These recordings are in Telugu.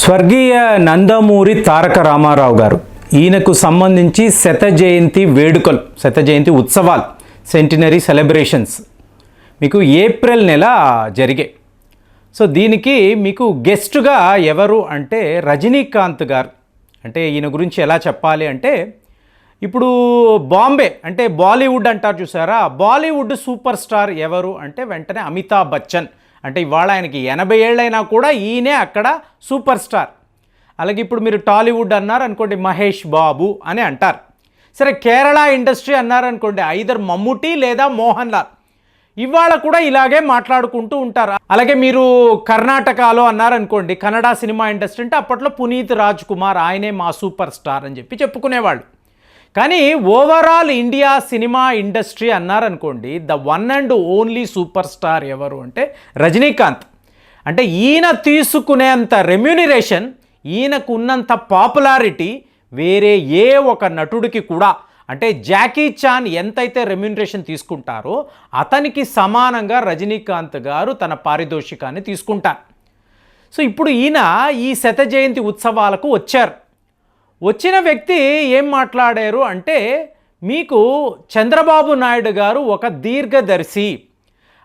స్వర్గీయ నందమూరి తారక రామారావు గారు. ఈయనకు సంబంధించి శత జయంతి వేడుకలు శత జయంతి ఉత్సవాలు సెంటినరీ సెలబ్రేషన్స్ మీకు ఏప్రిల్ నెల జరిగే. సో దీనికి మీకు గెస్ట్గా ఎవరు అంటే రజనీకాంత్ గారు. అంటే ఈయన గురించి ఎలా చెప్పాలి అంటే ఇప్పుడు బాంబే అంటే బాలీవుడ్ అంటారు చూసారా? బాలీవుడ్ సూపర్ స్టార్ ఎవరు అంటే వెంటనే అమితాబ్ బచ్చన్. అంటే ఇవాళ ఆయనకి ఎనభై ఏళ్ళైనా కూడా ఈయనే అక్కడ సూపర్ స్టార్. అలాగే ఇప్పుడు మీరు టాలీవుడ్ అన్నారు అనుకోండి మహేష్ బాబు అని అంటారు. సరే కేరళ ఇండస్ట్రీ అన్నారు అనుకోండి ఐదర్ మమ్ముటి లేదా మోహన్ లాల్. ఇవాళ కూడా ఇలాగే మాట్లాడుకుంటూ ఉంటారు. అలాగే మీరు కర్ణాటకలో అన్నారనుకోండి కన్నడ సినిమా ఇండస్ట్రీ అంటే అప్పట్లో పునీత్ రాజ్ కుమార్ ఆయనే మా సూపర్ స్టార్ అని చెప్పి చెప్పుకునేవాళ్ళు. కానీ ఓవరాల్ ఇండియా సినిమా ఇండస్ట్రీ అన్నారనుకోండి the one and only superstar ఎవరు అంటే రజనీకాంత్. అంటే ఈయన తీసుకునేంత రెమ్యూనరేషన్ ఈయనకు ఉన్నంత పాపులారిటీ వేరే ఏ ఒక నటుడికి కూడా అంటే జాకీ చాన్ ఎంతైతే రెమ్యూనరేషన్ తీసుకుంటారో అతనికి సమానంగా రజనీకాంత్ గారు తన పారితోషికాన్ని తీసుకుంటారు. సో ఇప్పుడు ఈయన ఈ శత జయంతి ఉత్సవాలకు వచ్చారు. వచ్చిన వ్యక్తి ఏం మాట్లాడారు అంటే మీకు చంద్రబాబు నాయుడు గారు ఒక దీర్ఘదర్శి.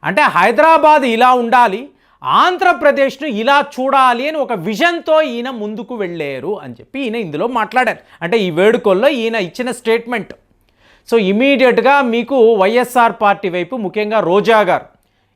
అంటే హైదరాబాద్ ఇలా ఉండాలి ఆంధ్రప్రదేశ్ను ఇలా చూడాలి అని ఒక విజన్తో ఈయన ముందుకు వెళ్ళారు అని చెప్పి ఈయన ఇందులో మాట్లాడారు. అంటే ఈ వేడుకల్లో ఈయన ఇచ్చిన స్టేట్మెంట్. సో ఇమీడియట్గా మీకు వైఎస్ఆర్ పార్టీ వైపు ముఖ్యంగా రోజా గారు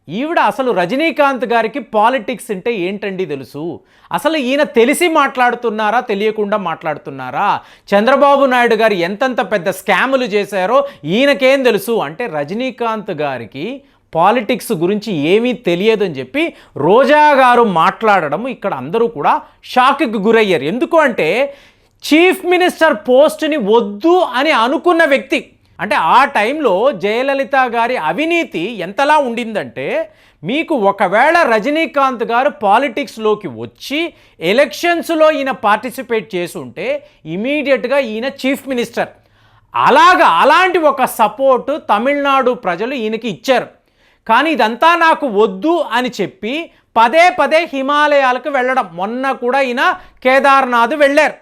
ఈవిడ అసలు రజనీకాంత్ గారికి పాలిటిక్స్ అంటే ఏంటండి తెలుసు? అసలు ఈయన తెలిసి మాట్లాడుతున్నారా తెలియకుండా మాట్లాడుతున్నారా? చంద్రబాబు నాయుడు గారు ఎంతంత పెద్ద స్కాములు చేశారో ఈయనకేం తెలుసు? అంటే రజనీకాంత్ గారికి పాలిటిక్స్ గురించి ఏమీ తెలియదు అని చెప్పి రోజా గారు మాట్లాడడం ఇక్కడ అందరూ కూడా షాక్కి గురయ్యారు. ఎందుకు అంటే చీఫ్ మినిస్టర్ పోస్ట్ని వద్దు అని అనుకున్న వ్యక్తి అంటే ఆ టైంలో జయలలిత గారి అవినీతి ఎంతలా ఉండిందంటే మీకు ఒకవేళ రజనీకాంత్ గారు పాలిటిక్స్లోకి వచ్చి ఎలక్షన్స్లో ఈయన పార్టిసిపేట్ చేసి ఉంటే ఇమీడియట్గా ఈయన చీఫ్ మినిస్టర్. అలాగా అలాంటి ఒక సపోర్టు తమిళనాడు ప్రజలు ఈయనకి ఇచ్చారు. కానీ ఇదంతా నాకు వద్దు అని చెప్పి పదే పదే హిమాలయాలకు వెళ్ళడం. మొన్న కూడా ఈయన కేదార్నాథ్ వెళ్ళారు.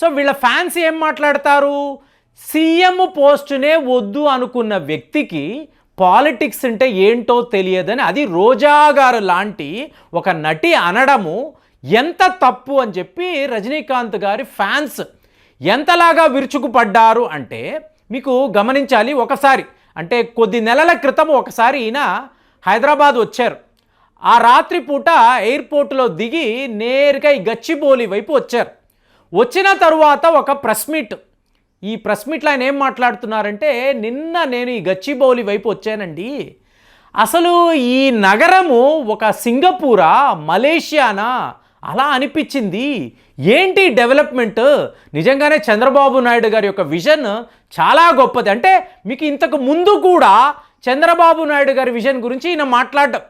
సో వీళ్ళ ఫ్యాన్స్ ఏం మాట్లాడతారు? సీఎం పోస్టునే వద్దు అనుకున్న వ్యక్తికి పాలిటిక్స్ అంటే ఏంటో తెలియదని అది రోజా గారు లాంటి ఒక నటి అనడము ఎంత తప్పు అని చెప్పి రజనీకాంత్ గారి ఫ్యాన్స్ ఎంతలాగా విరుచుకుపడ్డారు అంటే మీకు గమనించాలి ఒకసారి. అంటే కొద్ది నెలల క్రితం ఒకసారి ఈయన హైదరాబాద్ వచ్చారు. ఆ రాత్రి పూట ఎయిర్పోర్ట్లో దిగి నేరుగా ఈ గచ్చిబౌలి వైపు వచ్చారు. వచ్చిన తరువాత ఒక ప్రెస్ మీట్ ఈ ప్రెస్ మీట్లో ఆయన ఏం మాట్లాడుతున్నారంటే నిన్న నేను ఈ గచ్చిబౌలి వైపు వచ్చానండి. అసలు ఈ నగరము ఒక సింగపూరా మలేషియానా? అలా అనిపించింది. ఏంటి డెవలప్మెంట్? నిజంగానే చంద్రబాబు నాయుడు గారి యొక్క విజన్ చాలా గొప్పది. అంటే మీకు ఇంతకు ముందు కూడా చంద్రబాబు నాయుడు గారి విజన్ గురించి ఈయన మాట్లాడడం.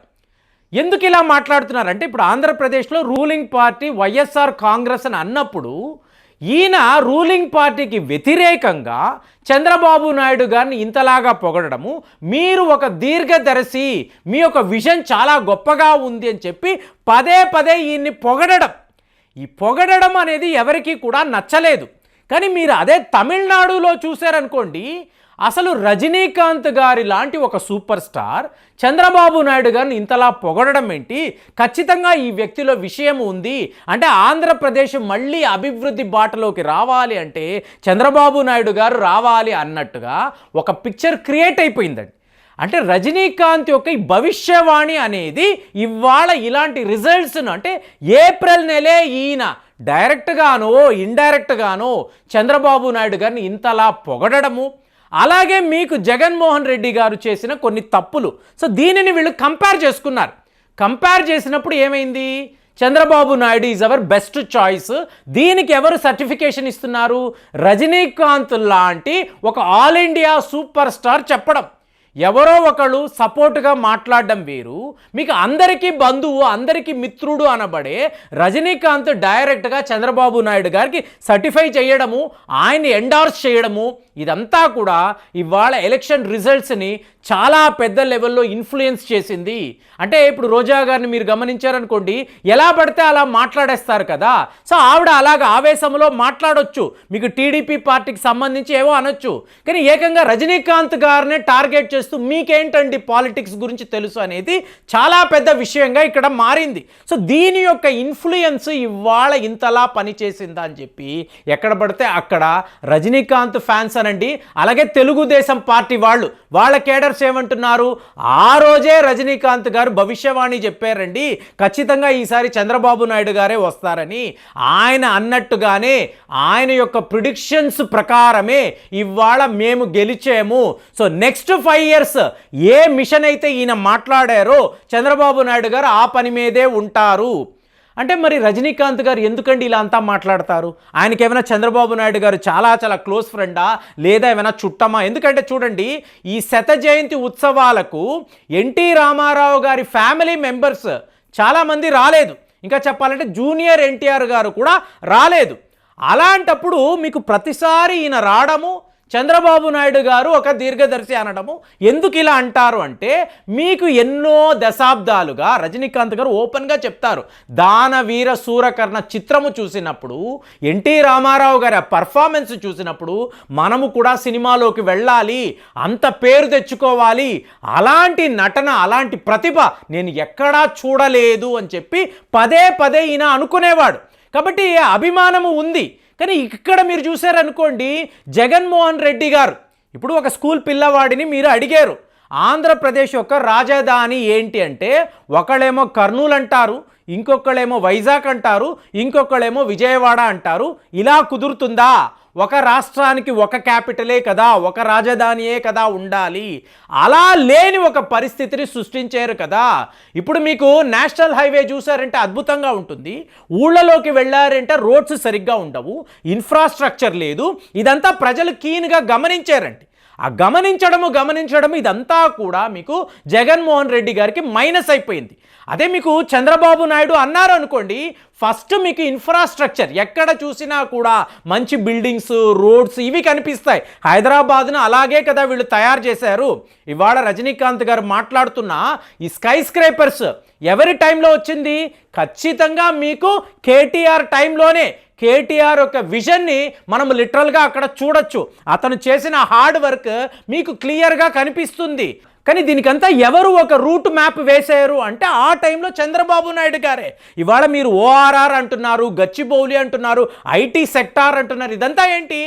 ఎందుకు ఇలా మాట్లాడుతున్నారంటే ఇప్పుడు ఆంధ్రప్రదేశ్లో రూలింగ్ పార్టీ వైఎస్ఆర్ కాంగ్రెస్ అని అన్నప్పుడు ఈయన రూలింగ్ పార్టీకి వ్యతిరేకంగా చంద్రబాబు నాయుడు గారిని ఇంతలాగా పొగడము మీరు ఒక దీర్ఘదర్శి మీ యొక్క విజన్ చాలా గొప్పగా ఉంది అని చెప్పి పదే పదే ఈయన్ని పొగడడం. ఈ పొగడడం అనేది ఎవరికీ కూడా నచ్చలేదు. కానీ మీరు అదే తమిళనాడులో చూశారనుకోండి అసలు రజనీకాంత్ గారి లాంటి ఒక సూపర్ స్టార్ చంద్రబాబు నాయుడు గారిని ఇంతలా పొగడడం ఏంటి? ఖచ్చితంగా ఈ వ్యక్తిలో విషయం ఉంది. అంటే ఆంధ్రప్రదేశ్ మళ్ళీ అభివృద్ధి బాటలోకి రావాలి అంటే చంద్రబాబు నాయుడు గారు రావాలి అన్నట్టుగా ఒక పిక్చర్ క్రియేట్ అయిపోయిందండి. అంటే రజనీకాంత్ యొక్క ఈ భవిష్యవాణి అనేది ఇవాళ ఇలాంటి రిజల్ట్స్ను అంటే ఏప్రిల్ నెలే ఈయన డైరెక్ట్గానో ఇండైరెక్ట్గానో చంద్రబాబు నాయుడు గారిని ఇంతలా పొగడము అలాగే మీకు జగన్మోహన్ రెడ్డి గారు చేసిన కొన్ని తప్పులు. సో దీనిని వీళ్ళు కంపేర్ చేసుకున్నారు. కంపేర్ చేసినప్పుడు ఏమైంది? Chandrababu Naidu is our best choice. దీనికి ఎవరు సర్టిఫికేషన్ ఇస్తున్నారు? రజనీకాంత్ లాంటి ఒక ఆల్ ఇండియా సూపర్ స్టార్ చెప్పడం. ఎవరో ఒకళ్ళు సపోర్ట్గా మాట్లాడడం వేరు. మీకు అందరికీ బంధువు అందరికీ మిత్రుడు అనబడే రజనీకాంత్ డైరెక్ట్గా చంద్రబాబు నాయుడు గారికి సర్టిఫై చేయడము ఆయన్ని ఎండార్స్ చేయడము ఇదంతా కూడా ఇవాళ ఎలక్షన్ రిజల్ట్స్ని చాలా పెద్ద లెవెల్లో ఇన్ఫ్లుయెన్స్ చేసింది. అంటే ఇప్పుడు రోజా గారిని మీరు గమనించారనుకోండి ఎలా పడితే అలా మాట్లాడేస్తారు కదా. సో ఆవిడ అలాగ ఆవేశంలో మాట్లాడొచ్చు. మీకు టీడీపీ పార్టీకి సంబంధించి ఏవో అనొచ్చు. కానీ ఏకంగా రజనీకాంత్ గారినే టార్గెట్ చేస్తూ మీకేంటండి పాలిటిక్స్ గురించి తెలుసు అనేది చాలా పెద్ద విషయంగా ఇక్కడ మారింది. సో దీని యొక్క ఇన్ఫ్లుయెన్స్ ఇవాళ ఇంతలా పనిచేసిందా అని చెప్పి ఎక్కడ పడితే అక్కడ రజనీకాంత్ ఫ్యాన్స్ అనండి అలాగే తెలుగుదేశం పార్టీ వాళ్ళు వాళ్ళ కేడర్స్ ఏమంటున్నారు? ఆ రోజే రజనీకాంత్ గారు భవిష్యవాణి చెప్పారండి ఖచ్చితంగా ఈసారి చంద్రబాబు నాయుడు గారే వస్తారని. ఆయన అన్నట్టుగానే ఆయన యొక్క ప్రిడిక్షన్స్ ప్రకారమే ఇవాళ మేము గెలిచాము. సో నెక్స్ట్ ఫైవ్ ఇయర్స్ ఏ మిషన్ అయితే ఈయన మాట్లాడారో చంద్రబాబు నాయుడు గారు ఆ పని మీదే ఉంటారు. అంటే మరి రజనీకాంత్ గారు ఎందుకండి ఇలా అంతా మాట్లాడతారు? ఆయనకి ఏమైనా చంద్రబాబు నాయుడు గారు చాలా చాలా క్లోజ్ ఫ్రెండా? లేదా ఏమైనా చుట్టమా? ఎందుకంటే చూడండి ఈ శత జయంతి ఉత్సవాలకు ఎన్టీ రామారావు గారి ఫ్యామిలీ మెంబర్స్ చాలామంది రాలేదు. ఇంకా చెప్పాలంటే జూనియర్ ఎన్టీఆర్ గారు కూడా రాలేదు. అలాంటప్పుడు మీకు ప్రతిసారి ఈయన రావడము చంద్రబాబు నాయుడు గారు ఒక దీర్ఘదర్శి అనడము. ఎందుకు ఇలా అంటారు అంటే మీకు ఎన్నో దశాబ్దాలుగా రజనీకాంత్ గారు ఓపెన్గా చెప్తారు. దానవీర సూరకర్ణ చిత్రము చూసినప్పుడు ఎన్టీ రామారావు గారి పర్ఫార్మెన్స్ చూసినప్పుడు మనము కూడా సినిమాలోకి వెళ్ళాలి అంత పేరు తెచ్చుకోవాలి అలాంటి నటన అలాంటి ప్రతిభ నేను ఎక్కడా చూడలేదు అని చెప్పి పదే పదే ఈయన అనుకునేవాడు. కాబట్టి అభిమానము ఉంది. కానీ ఇక్కడ మీరు చూశారనుకోండి జగన్మోహన్ రెడ్డి గారు. ఇప్పుడు ఒక స్కూల్ పిల్లవాడిని మీరు అడిగారు. ఆంధ్రప్రదేశ్ యొక్క రాజధాని ఏంటి అంటే ఒకళ్ళేమో కర్నూలు అంటారు ఇంకొకళ్ళేమో వైజాగ్ అంటారు ఇంకొకళ్ళేమో విజయవాడ అంటారు. ఇలా కుదురుతుందా? ఒక రాష్ట్రానికి ఒక క్యాపిటలే కదా ఒక రాజధానియే కదా ఉండాలి. అలా లేని ఒక పరిస్థితిని సృష్టించారు కదా. ఇప్పుడు మీకు నేషనల్ హైవే చూసారంటే అద్భుతంగా ఉంటుంది. ఊళ్ళలోకి వెళ్ళారంటే రోడ్స్ సరిగ్గా ఉండవు. ఇన్ఫ్రాస్ట్రక్చర్ లేదు. ఇదంతా ప్రజలు కీన్గా గమనించారండి ఆ గమనించడము గమనించడం ఇదంతా కూడా మీకు జగన్మోహన్ రెడ్డి గారికి మైనస్ అయిపోయింది. అదే మీకు చంద్రబాబు నాయుడు అన్నారు అనుకోండి ఫస్ట్ మీకు ఇన్ఫ్రాస్ట్రక్చర్ ఎక్కడ చూసినా కూడా మంచి బిల్డింగ్స్ రోడ్స్ ఇవి కనిపిస్తాయి. హైదరాబాద్ను అలాగే కదా వీళ్ళు తయారు చేశారు. ఇవాళ రజనీకాంత్ గారు మాట్లాడుతున్న ఈ స్కై స్క్రైపర్స్ ఎవరి టైంలో వచ్చింది? ఖచ్చితంగా మీకు కేటీఆర్ టైంలోనే కేటీఆర్ యొక్క విజన్ని మనం లిటరల్గా అక్కడ చూడొచ్చు. అతను చేసిన హార్డ్ వర్క్ మీకు క్లియర్గా కనిపిస్తుంది. కానీ దీనికంతా ఎవరు ఒక రూట్ మ్యాప్ వేశారు అంటే ఆ టైంలో చంద్రబాబు నాయుడు గారే. ఇవాళ మీరు ఓఆర్ఆర్ అంటున్నారు గచ్చిబౌలి అంటున్నారు ఐటీ సెక్టార్ అంటున్నారు. ఇదంతా ఏంటి?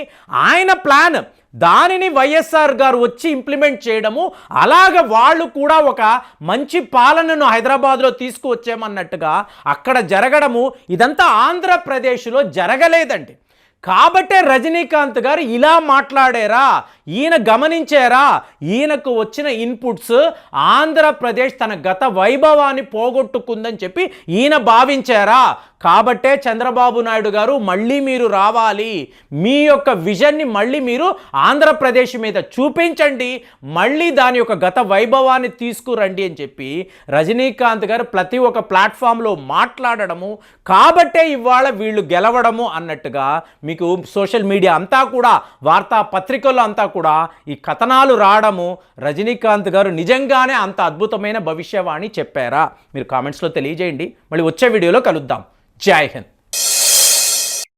ఆయన ప్లాన్. దానిని వైఎస్ఆర్ గారు వచ్చి ఇంప్లిమెంట్ చేయడము అలాగ వాళ్ళు కూడా ఒక మంచి పాలనను హైదరాబాద్లో తీసుకువచ్చామన్నట్టుగా అక్కడ జరగడము ఇదంతా ఆంధ్రప్రదేశ్లో జరగలేదండి. కాబట్టే రజనీకాంత్ గారు ఇలా మాట్లాడారా ఈయన గమనించారా ఈయనకు వచ్చిన ఇన్పుట్స్ ఆంధ్రప్రదేశ్ తన గత వైభవాన్ని పోగొట్టుకుందని చెప్పి ఈయన భావించారా కాబట్టే చంద్రబాబు నాయుడు గారు మళ్ళీ మీరు రావాలి. మీ యొక్క విజన్ని మళ్ళీ మీరు ఆంధ్రప్రదేశ్ మీద చూపించండి. మళ్ళీ దాని యొక్క గత వైభవాన్ని తీసుకురండి అని చెప్పి రజనీకాంత్ గారు ప్రతి ఒక్క ప్లాట్ఫామ్లో మాట్లాడడము కాబట్టే ఇవాళ వీళ్ళు గెలవడము అన్నట్టుగా మీకు సోషల్ మీడియా అంతా కూడా వార్తాపత్రికల్లో అంతా కూడా ఈ కథనాలు రావడము రజనీకాంత్ గారు నిజంగానే అంత అద్భుతమైన భవిష్యవాణి చెప్పారా? మీరు కామెంట్స్లో తెలియజేయండి. మళ్ళీ వచ్చే వీడియోలో కలుద్దాం. জয় হিন্দ